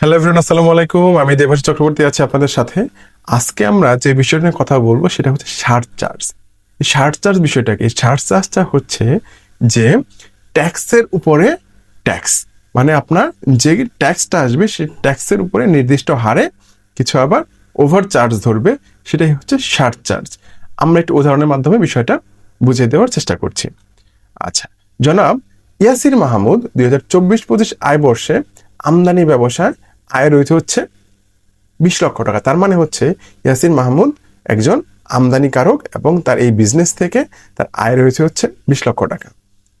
Hello everyone আসসালামু আলাইকুম। আমি দেবাশী চক্রবর্তী আছি আপনাদের সাথে। আজকে আমরা যে বিষয়টা নিয়ে কথা বলব সেটা হচ্ছে শার্ট চার্জ। শার্ট চার্জ বিষয়টাকে শার্ট চার্জটা হচ্ছে যে ট্যাক্সের উপরে ট্যাক্স মানে আপনার যে ট্যাক্সটা আসবে সেই ট্যাক্সের উপরে নির্দিষ্ট হারে কিছু আবার ওভার চার্জ ধরবে, সেটাই হচ্ছে শার্ট চার্জ। আমরা একটু উদাহরণের মাধ্যমে বিষয়টা বুঝিয়ে দেওয়ার চেষ্টা করছি। আচ্ছা জনাব ইয়াসির মাহমুদ দুই হাজার চব্বিশ পঁচিশ আয় বর্ষে আমদানি ব্যবসায় আয় রয়েছে হচ্ছে বিশ লক্ষ টাকা। তার মানে হচ্ছে ইয়াসিন মাহমুদ একজন আমদানিকারক এবং তার এই বিজনেস থেকে তার আয় রয়েছে হচ্ছে বিশ লক্ষ টাকা।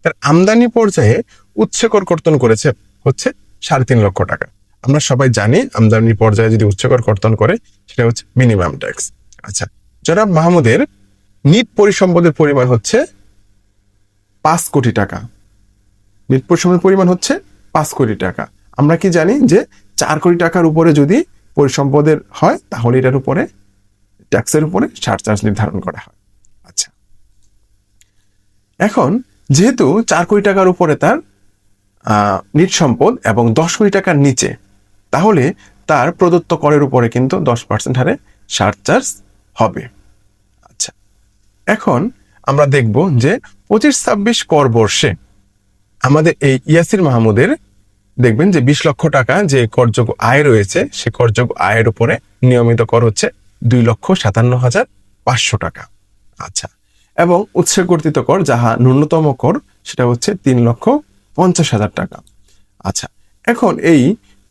তার আমদানি পর্যায়ে উচ্চকর কর্তন করেছে হচ্ছে সাড়ে তিন লক্ষ টাকা। আমরা সবাই জানি আমদানি পর্যায়ে যদি উচ্চকর কর্তন করে, সেটা হচ্ছে মিনিমাম ট্যাক্স আচ্ছা জনাব মাহমুদের নিট পরিসম্পদের পরিমাণ হচ্ছে পাঁচ কোটি টাকা। নিট পরিসম্পদের পরিমাণ হচ্ছে পাঁচ কোটি টাকা। আমরা কি জানি যে চার কোটি টাকার উপরে যদি পরিসম্পদের হয়, তাহলে এটার উপরে ট্যাক্সের উপরে ছাড় চার্জ নির্ধারণ করা হয়। আচ্ছা। এখন, যেহেতু চার কোটি টাকার উপরে তার নিট সম্পদ এবং দশ কোটি টাকার নিচে, তাহলে তার প্রদত্ত করের উপরে কিন্তু দশ পার্সেন্ট হারে ছাড় চার্জ হবে। আচ্ছা। এখন আমরা দেখব যে পঁচিশ ছাব্বিশ কর বর্ষে আমাদের এই ইয়াসির মাহমুদের দেখবেন যে বিশ লক্ষ টাকা যে করযোগ্য আয় রয়েছে, সে করযোগ্য আয়ের উপরে নিয়মিত কর হচ্ছে দুই লক্ষ সাতান্ন হাজার পাঁচশো টাকা। আচ্ছা এবং উৎসে কর্তৃত কর, যাহা ন্যূনতম কর, সেটা হচ্ছে তিন লক্ষ পঞ্চাশ হাজার টাকা। আচ্ছা এখন এই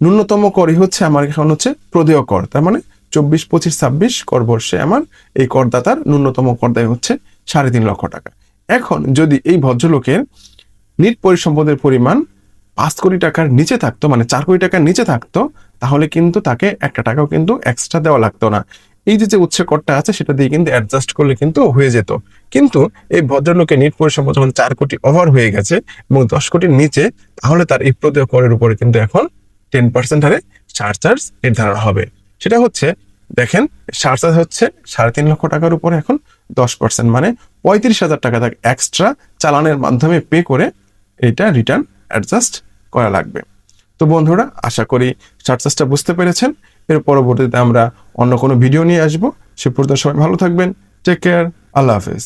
ন্যূনতম করই হচ্ছে আমার এখন হচ্ছে প্রদেয় কর, তার মানে চব্বিশ, পঁচিশ, ছাব্বিশ কর বর্ষে আমার এই করদাতার ন্যূনতম করদায় হচ্ছে সাড়ে তিন লক্ষ টাকা। এখন যদি এই ভদ্রলোকের নিট পরিসম্পদের পরিমাণ পাঁচ কোটি টাকার নিচে থাকতো মানে চার কোটি টাকার নিচে থাকতো, তাহলে কিন্তু তাকে একটা টাকাও কিন্তু এক্সট্রা দেওয়া লাগতো না। এই যে যে উচ্ছে করটা আছে, সেটা দিয়ে কিন্তু অ্যাডজাস্ট করলে কিন্তু হয়ে যেত। কিন্তু এই ভদ্রলোকের নিট পরিসম্পদ যখন চার কোটি ওভার হয়ে গেছে এবং দশ কোটির নিচে, তাহলে তার এই প্রদেয় করের উপরে কিন্তু এখন টেন পার্সেন্ট হারে চার্জ চার্জ নির্ধারণ হবে। সেটা হচ্ছে, দেখেন চার্জ চার্জ হচ্ছে সাড়ে তিন লক্ষ টাকার উপরে এখন দশ পার্সেন্ট মানে পঁয়ত্রিশ হাজার টাকা তাকে এক্সট্রা চালানের মাধ্যমে পে করে এটা রিটার্ন অ্যাডজাস্ট করা লাগবে। তো বন্ধুরা, আশা করি চার্জেসটা বুঝতে পেরেছেন। এর পরবর্তীতে আমরা অন্য কোনো ভিডিও নিয়ে আসব। সে পর্যন্ত সবাই ভালো থাকবেন। টেক কেয়ার আল্লাহ হাফেজ।